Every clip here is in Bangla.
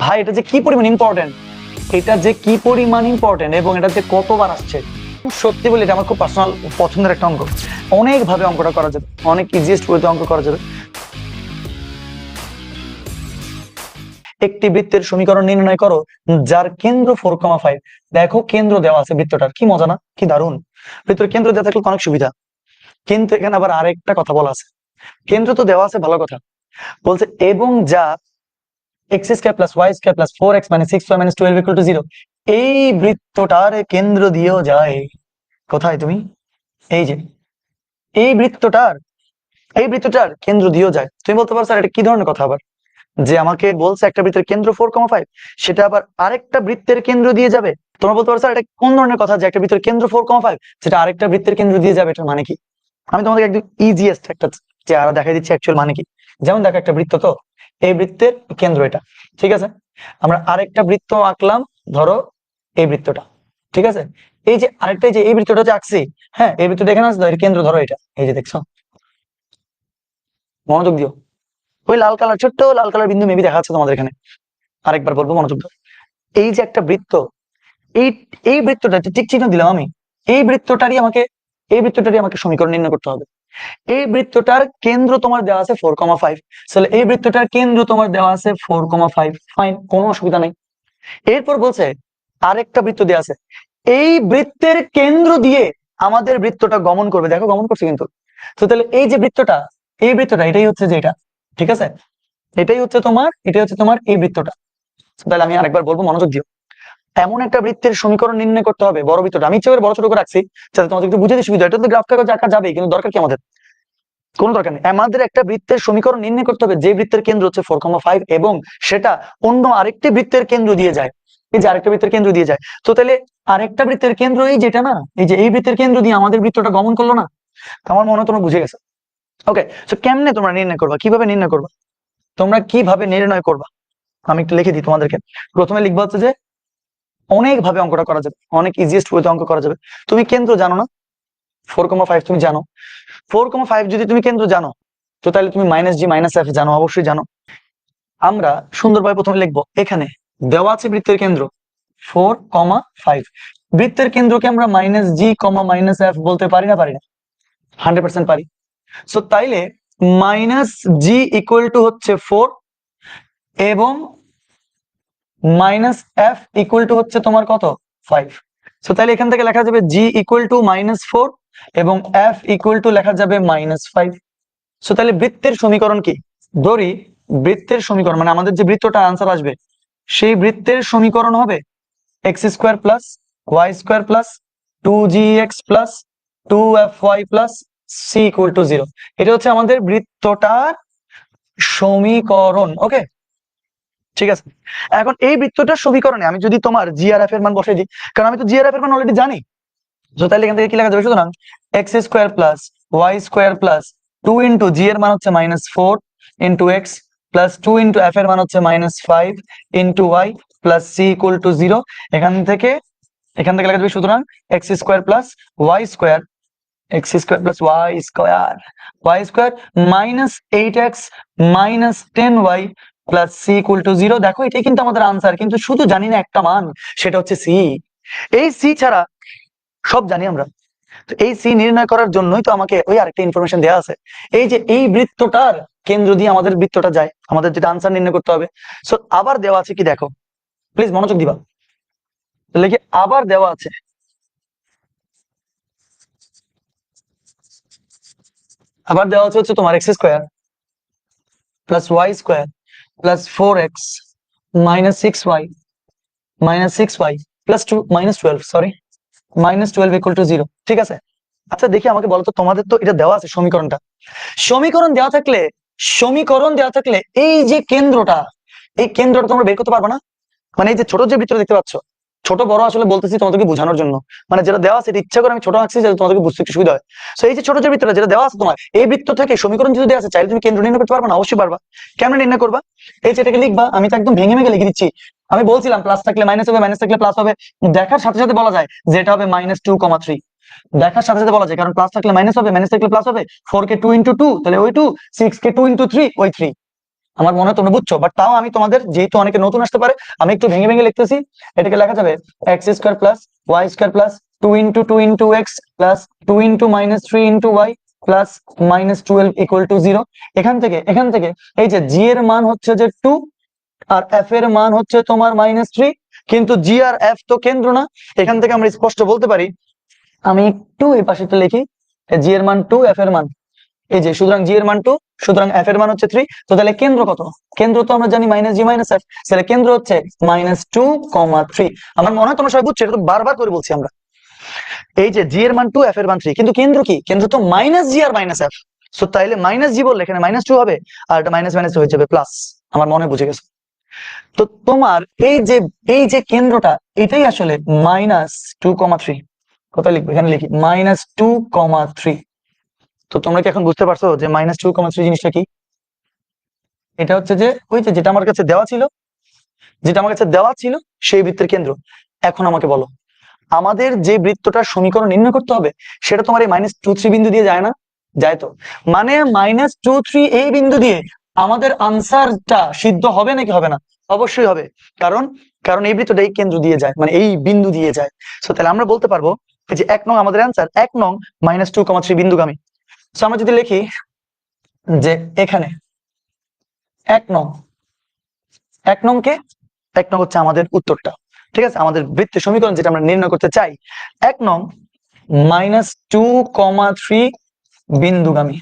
ভাই, এটা যে কি পরিমাণ ইম্পর্টেন্ট এটা যে কি পরিমাণ ইম্পর্টেন্ট এবং এটা যে কতবার আসছে? সত্যি বলি, এটা আমার খুব পার্সোনাল পছন্দের একটা অঙ্ক। অনেক ভাবে অঙ্কটা করা যাবে। অনেক ইজিয়েস্ট ওয়েতে অঙ্ক করা যাবে। একটি বৃত্তের সমীকরণ নির্ণয় করো, যার কেন্দ্র ফোর কমা ফাইভ দেখো, কেন্দ্র দেওয়া আছে বৃত্তটার। কি মজা না? কি দারুণ। বৃত্তের কেন্দ্র দেওয়া থাকলে অনেক সুবিধা। কিন্তু এখানে আবার আরেকটা কথা বলা আছে। কেন্দ্র তো দেওয়া আছে, ভালো কথা। বলছে, এবং যা X square plus Y square four X বৃত্তটার কেন্দ্র কি বলছে একটা কেন্দ্র ফোর ফাইভ সেটা আবার আরেকটা বৃত্তের কেন্দ্র দিয়ে যাবে? তোমরা বলতে পারো, স্যার, এটা কোন ধরনের কথা? যে একটা বৃত্তের কেন্দ্র ফোর কমা ফাইভ সেটা আরেকটা বৃত্তের কেন্দ্র দিয়ে যাবে এটা মানে কি? আমি তোমাদের একদম ইজিয়েস্ট একটা দেখাই দিচ্ছি মানে কি? যেমন দেখো একটা বৃত্ত তো। এই বৃত্তের কেন্দ্র এটা ঠিক আছে? আমরা আরেকটা বৃত্ত আঁকলাম ধরো এই বৃত্তটা ঠিক আছে? এই যে আরেকটা যে এই বৃত্তটা যে আঁকছি হ্যাঁ এই বৃত্তটা এখানে আছে তো, এর কেন্দ্র ধরো এটা এই যে দেখছ? মনোযোগ দিও। ওই লাল কালার ছোট্ট লাল কালার বিন্দু মেবি দেখা যাচ্ছে তোমাদের এখানে। আরেকবার বলব মনোযোগ দাও। এই যে একটা বৃত্ত এই এই বৃত্তটা ঠিক চিহ্ন দিলাম আমি। এই বৃত্তটারই আমাকে এই বৃত্তটারই আমাকে সমীকরণ নির্ণয় করতে হবে। এই বৃত্তটার কেন্দ্র তোমার দেওয়া আছে ফোর কমা ফাইভ তাহলে এই বৃত্তটার কেন্দ্র তোমার দেওয়া আছে ফোর কমা ফাইভ ফাইন কোনো অসুবিধা নেই। এরপর বলছে, আরেকটা বৃত্ত দেওয়া আছে। এই বৃত্তের কেন্দ্র দিয়ে আমাদের বৃত্তটা গমন করবে। দেখো, গমন করছে কিন্তু। তো তাহলে এই যে বৃত্তটা, এই বৃত্তটা, এটাই হচ্ছে যে এটা। ঠিক আছে? এটাই হচ্ছে তোমার, এটাই হচ্ছে তোমার এই বৃত্তটা। তাহলে আমি আরেকবার বলব, মনোযোগ দিও। এমন একটা বৃত্তের সমীকরণ নির্ণয় করতে হবে। বড় বৃত্তটা আমি ইচ্ছে করে বড় ছোট করে রাখছি, যাতে তোমাদের একটু বুঝে দিতে সুবিধা এটা তো গ্রাফ কাগজ আঁকা যাবে কিন্তু দরকার কি আমাদের? কোনো দরকার নেই। আমাদের একটা বৃত্তের সমীকরণ নির্ণয় করতে হবে, যে বৃত্তের কেন্দ্র হচ্ছে ফোর কমা ফাইভ এবং সেটা অন্য আরেকটি বৃত্তের কেন্দ্র দিয়ে যায়। এই যে আরেকটা বৃত্তের কেন্দ্র দিয়ে যায়। তো তাহলে আরেকটা বৃত্তের কেন্দ্র এই যেটা না, এই যে এই বৃত্তের কেন্দ্র দিয়ে আমাদের বৃত্তটা গমন করল না আমার মনে হয় তোমরা বুঝে গেছে। ওকে তো কেমনে তোমরা নির্ণয় করবা? কীভাবে নির্ণয় করবা? তোমরা কীভাবে নির্ণয় করবা? আমি একটু লিখে দিই তোমাদেরকে। প্রথমে লিখবা হচ্ছে যে অনেক ভাবে অঙ্কটা করা যাবে। অনেক ইজিয়েস্ট ওয়েতে অঙ্ক করা যাবে। তুমি কেন্দ্র জানো না? ফোর কমা ফাইভ তুমি জানো? ফোর কমা ফাইভ যদি তুমি কেন্দ্র জানো, তো তাহলে তুমি মাইনাস জি মাইনাস এফ জানো, অবশ্যই জানো। আমরা সুন্দরভাবে প্রথমে লিখব, এখানে দেওয়া আছে বৃত্তের কেন্দ্র ফোর কমা ফাইভ বৃত্তের কেন্দ্রকে আমরা minus G comma minus F বলতে পারি না পারি না। হান্ড্রেড পার্সেন্ট পারি। সো তাইলে মাইনাস জি ইকুয়াল টু হচ্ছে ফোর এবং মাইনাস এফ ইকুয়াল টু হচ্ছে তোমার কত? ফাইভ সো তাহলে এখান থেকে লেখা যাবে G equal to minus four এবং এফ ইকুয়াল টু লেখা যাবে মাইনাস ফাইভ সো তাহলে বৃত্তের সমীকরণ কি? ধরি, বৃত্তের সমীকরণ মানে আমাদের যে বৃত্তটা আনসার আসবে, সেই বৃত্তের সমীকরণ হবে X square plus Y square plus two G X plus two F Y plus C equal to zero এটা হচ্ছে আমাদের বৃত্তটার সমীকরণ ওকে ঠিক আছে? এখন এই বৃত্তটার সমীকরণে, আমি যদি তোমার জিআরএফ এর মান বসাই দিই, কারণ আমি তো জিআরএফ এর মান অলরেডি জানি। তো তাহলে এখান থেকে কি লেখা যাবে? সুতরাং X square plus Y square plus two into G এর মান হচ্ছে minus four into X plus two into F এর মান হচ্ছে minus five into Y plus C equal to zero এখান থেকে এখান থেকে লেখা যাবে সুতরাং X square plus Y square X square plus Y square Y square minus eight X minus ten Y plus C equal to zero দেখো এটাই কিন্তু আমাদের আনসার কিন্তু শুধু জানি না একটা মান, সেটা হচ্ছে সি এই সি ছাড়া সব জানি আমরা। তো এই সি নির্ণয় করার জন্যই তো আমাকে ওই আরেকটা ইনফরমেশন দেওয়া আছে। এই যে এই বৃত্তটার কেন্দ্র দিয়ে আমাদের বৃত্তটা যায়, আমাদের যেটা আনসার নির্ণয় করতে হবে। সো আবার দেওয়া আছে কি দেখো? প্লিজ মনোযোগ দিবা। লিখে আবার দেওয়া আছে? আবার দেওয়া আছে হচ্ছে তোমার X square plus Y square plus four X minus six Y minus six Y plus two minus twelve sorry minus twelve equal to zero ঠিক আছে? আচ্ছা দেখি আমাকে বলো তো, তোমাদের তো এটা দেওয়া আছে সমীকরণটা। সমীকরণ দেওয়া থাকলে, সমীকরণ দেওয়া থাকলে এই যে কেন্দ্রটা, এই কেন্দ্রটা তোমরা বের করতে পারবে না? মানে এই যে ছোট যে বৃত্ত দেখতে পাচ্ছ ছোট বড় আসলে বলতেছি তোমাদেরকে বোঝানোর জন্য। মানে যেটা দেওয়া আছে ইচ্ছা করে আমি ছোট আঁকছি যাতে তোমাদেরকে বুঝতে একটু সুবিধা হয়। তো এই যে ছোট যে বৃত্তটা, যেটা দেওয়া আছে তোমার, এই বৃত্ত থেকে সমীকরণ যদি দেওয়া আছে, চাইলে তুমি কেন্দ্র নির্ণয় করতে পারবে না, অবশ্যই পারবা। কেমন নির্ণয় করবা? এই যে এটাকে লিখবা, আমি তো একদম ভেঙে ভেঙে লিখে দিচ্ছি। আমি বলছিলাম প্লাস থাকলে মাইনাস হবে মাইনাস থাকলে প্লাস হবে। দেখার সাথে সাথে বলা যায়, যে এটা হবে মাইনাস টু কমা থ্রি দেখার সাথে সাথে বলা যায়, কারণ প্লাস থাকলে মাইনাস হবে মাইনাস থাকলে প্লাস হবে। ফোর কে টু ইন্টু টু তাহলে ওই টু সিক্স কে টু ইন্টু থ্রি ওই থ্রি আমার মনে হয় তোমরা বুঝছ বাট তাও আমি তোমাদের যেহেতু অনেকে নতুন আসতে পারে, আমি একটু ভেঙে ভেঙে লিখতেছি। এটাকে লেখা যাবে X square plus Y square plus two into two into X plus two into minus three into Y plus minus twelve equal to zero এখান থেকে এখান থেকে, এই যে জি এর মান হচ্ছে যে টু আর এফ এর মান হচ্ছে তোমার মাইনাস থ্রি কিন্তু জি আর এফ তো কেন্দ্র না। এখান থেকে আমরা স্পষ্ট বলতে পারি, আমি একটু এই পাশে লিখি জি এর মান টু এফ এর মান এই যে, সুতরাং জি এর মান টু সুতরাং এফ এর মান হচ্ছে থ্রি তো তাহলে কেন্দ্র কত? কেন্দ্র তো আমরা জানি মাইনাস জি মাইনাস এফ তাহলে কেন্দ্র হচ্ছে মাইনাস টু কমা থ্রি আমার মনে হয় তোমরা সবাই বুঝছ, এটা তো বারবার করে বলছি আমরা। এই যে জি এর মান টু এফ এর মান থ্রি কিন্তু কেন্দ্র কি? কেন্দ্র তো মাইনাস জি আর মাইনাস এফ সো তাইলে মাইনাস জি বললে এখানে মাইনাস টু হবে, আর এটা মাইনাস মাইনাস হয়ে যাবে প্লাস আমার মনে বুঝে গেছে। তো তোমার এই যে এই যে কেন্দ্রটা, এটাই আসলে মাইনাস টু কমা থ্রি কোথায় লিখব? এখানে লিখি মাইনাস টু কমা থ্রি তো তোমরা কি এখন বুঝতে পারছ যে মাইনাস টু কমা থ্রি জিনিসটা কি? এটা হচ্ছে যে, ওই যে যেটা আমার কাছে দেওয়া ছিল, যেটা আমার কাছে দেওয়া ছিল সেই বৃত্তের কেন্দ্র। এখন আমাকে বলো, আমাদের যে বৃত্তটা সমীকরণ নির্ণয় করতে হবে, সেটা তোমার এই মাইনাস টু থ্রি বিন্দু দিয়ে যায় না? যায় তো। মানে মাইনাস টু থ্রি এই বিন্দু দিয়ে আমাদের আনসারটা সিদ্ধ হবে নাকি হবে না? অবশ্যই হবে। কারণ কারণ এই বৃত্তটা এই কেন্দ্র দিয়ে যায় মানে এই বিন্দু দিয়ে যায়। সো তাহলে আমরা বলতে পারব যে এক নং আমাদের অ্যান্সার এক নং মাইনাস টু কমা থ্রি বিন্দুগামী। আমরা যদি লিখি যে এখানে এক নং এক নং কে এক নং হচ্ছে আমাদের উত্তরটা। ঠিক আছে? আমাদের বৃত্তের সমীকরণ যেটা আমরা নির্ণয় করতে চাই, এক নং মাইনাস টু কমা থ্রি বিন্দুগামী।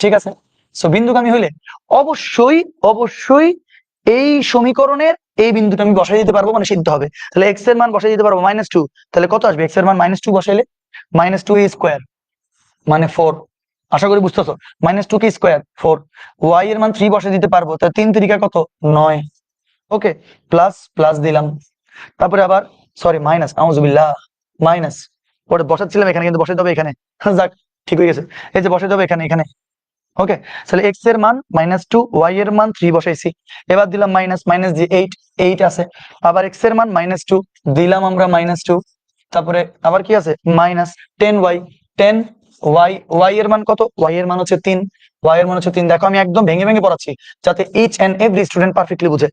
ঠিক আছে? সো বিন্দুগামী হইলে অবশ্যই অবশ্যই এই সমীকরণের এই বিন্দুটা আমি বসাই দিতে পারব মানে সিদ্ধ হবে। তাহলে এক্সের মান বসাই দিতে পারব মাইনাস টু তাহলে কত আসবে? এক্সের মান মাইনাস টু বসাইলে মাইনাস টু স্কোয়ার মানে ফোর আশা করি বুঝতেছো? মাইনাস টু কি স্কোয়ার ফোর ওয়াই এর মান থ্রি বসে দিতে পারব, তাহলে তিন তিরিকা কত? নয়। ওকে প্লাস প্লাস দিলাম। তারপরে আবার সরি মাইনাস আউজুবিল্লাহ মাইনাস ওটা বসাচ্ছিলাম এখানে, কিন্তু বসাতে হবে এখানে। যাক, ঠিক হয়ে গেছে। এই যে বসাতে হবে এখানে এখানে। ওকে তাহলে এক্সের মান মাইনাস টু ওয়াই এর মান থ্রি বসাইছি। এবার দিলাম মাইনাস মাইনাস দিয়ে এইট এইট আছে। আবার এক্সের মান মাইনাস টু দিলাম আমরা মাইনাস টু তারপরে আবার কি আছে? Minus ten Y ten Y Y এর মান কত? ওয়াই এর মান হচ্ছে তিন। ওয়াই এর মান হচ্ছে তিন। দেখো, আমি একদম ভেঙে ভেঙে পড়াচ্ছি, যাতে each and every student perfectly বুঝে।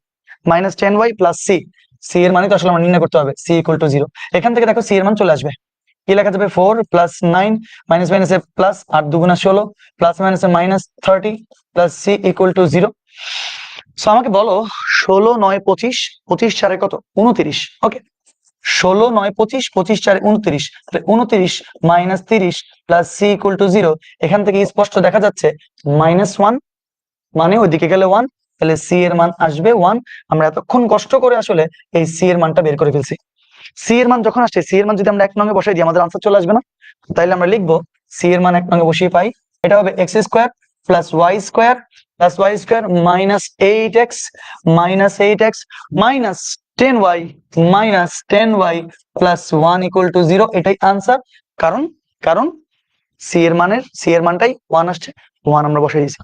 Minus ten Y plus C C এর মানে তো আসলে আমার নির্ণয় করতে হবে। সি ইকুয়াল টু জিরো এখান থেকে দেখো সি এর মান চলে আসবে। কি লেখা যাবে? Four plus nine minus minus plus আট দুগুণা ষোলো plus minus minus thirty plus C equal to zero so আমাকে বলো, ষোলো, নয়, পঁচিশ পঁচিশ চারে কত? উনত্রিশ। ওকে ষোলো, নয়, পঁচিশ পঁচিশ, চারে, উনত্রিশ, তাহলে উনত্রিশ মাইনাস তিরিশ plus C equal to zero এখান থেকে স্পষ্ট দেখা যাচ্ছে মাইনাস ওয়ান মানে ওইদিকে গেলে ওয়ান তাহলে সি এর মান আসবে ওয়ান আমরা এতক্ষণ কষ্ট করে আসলে এই সি এর মানটা বের করে ফেলছি। সি এর মান যখন আসছে সি এর মান যদি আমরা এক নঙ্গে বসাই দিই, আমাদের আনসার চলে আসবে না? তাইলে আমরা লিখব সি এর মান এক নঙ্গে বসিয়ে পাই। এটা হবে X square plus Y square plus Y square minus eight X minus eight X minus ten Y minus ten Y plus one equal to zero এটাই আনসার কারণ কারণ সি এর মানের সি এর মানটাই ওয়ান আসছে ওয়ান আমরা বসে দিয়েছি।